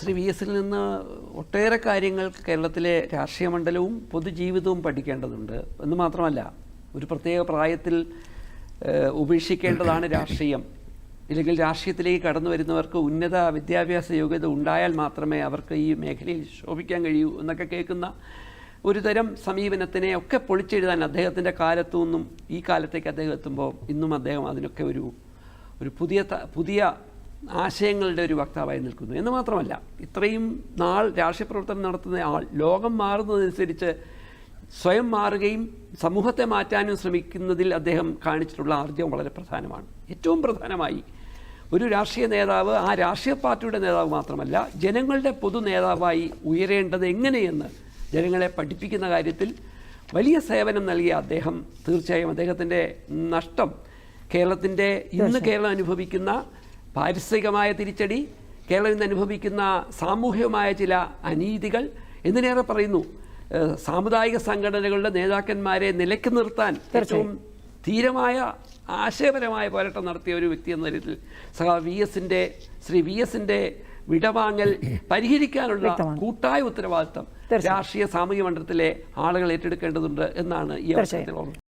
Shri V എസിൽ നിന്ന് ഒട്ടേറെ കാര്യങ്ങൾ കേരളത്തിലെ രാഷ്ട്രീയ മണ്ഡലവും പൊതുജീവിതവും പഠിക്കേണ്ടതുണ്ട് എന്ന് മാത്രമല്ല ഒരു പ്രത്യേക പ്രായത്തിൽ ഉപേക്ഷിക്കേണ്ടതാണ് രാഷ്ട്രീയം. ഇല്ലെങ്കിൽ രാഷ്ട്രീയത്തിലേക്ക് കടന്നു വരുന്നവർക്ക് ഉന്നത വിദ്യാഭ്യാസ യോഗ്യത ഉണ്ടായാൽ മാത്രമേ അവർക്ക് ഈ മേഖലയിൽ ശോഭിക്കാൻ കഴിയൂ എന്നൊക്കെ കേൾക്കുന്ന ഒരു തരം സമീപനത്തിനെ ഒക്കെ പൊളിച്ചെഴുതാൻ അദ്ദേഹത്തിന്റെ കാലത്തു നിന്നും ഈ കാലത്തേക്ക് അദ്ദേഹം എത്തുമ്പോൾ ഇന്നും അദ്ദേഹം അതിനൊക്കെ ഒരു ഒരു പുതിയ പുതിയ ആശയങ്ങളുടെ ഒരു വക്താവായി നിൽക്കുന്നു. എന്ന് മാത്രമല്ല ഇത്രയും നാൾ രാഷ്ട്രീയ പ്രവർത്തനം നടത്തുന്ന ആൾ ലോകം മാറുന്നതനുസരിച്ച് സ്വയം മാറുകയും സമൂഹത്തെ മാറ്റാനും ശ്രമിക്കുന്നതിൽ അദ്ദേഹം കാണിച്ചിട്ടുള്ള ആർജ്യം വളരെ പ്രധാനമാണ്. ഏറ്റവും പ്രധാനമായി ഒരു രാഷ്ട്രീയ നേതാവ് ആ രാഷ്ട്രീയ പാർട്ടിയുടെ നേതാവ് മാത്രമല്ല ജനങ്ങളുടെ പൊതു നേതാവായി ഉയരേണ്ടത് എങ്ങനെയെന്ന് ജനങ്ങളെ പഠിപ്പിക്കുന്ന കാര്യത്തിൽ വലിയ സേവനം നൽകിയ അദ്ദേഹം തീർച്ചയായും അദ്ദേഹത്തിന്റെ നഷ്ടം കേരളത്തിന്റെ ഇന്ന് കേരളം അനുഭവിക്കുന്ന പാരിസ്ഥിതികമായ തിരിച്ചടി കേരളം ഇന്ന് അനുഭവിക്കുന്ന സാമൂഹികമായ ചില അനീതികൾ എന്തിനേറെ പറയുന്നു. സാമുദായിക സംഘടനകളുടെ നേതാക്കന്മാരെ നിലയ്ക്ക് നിർത്താൻ ഏറ്റവും ധീരമായ ആശയപരമായ പോരാട്ടം നടത്തിയ ഒരു വ്യക്തി എന്ന നിലയിൽ സഹ വി എസിന്റെ ശ്രീ വി എസിന്റെ വിടവാങ്ങൽ പരിഹരിക്കാനുള്ള കൂട്ടായ ഉത്തരവാദിത്തം. രാഷ്ട്രീയ സാമൂഹ്യ മണ്ഡലത്തിലെ ആളുകൾ ഏറ്റെടുക്കേണ്ടതുണ്ട് എന്നാണ് ഈ അവസരത്തിൽ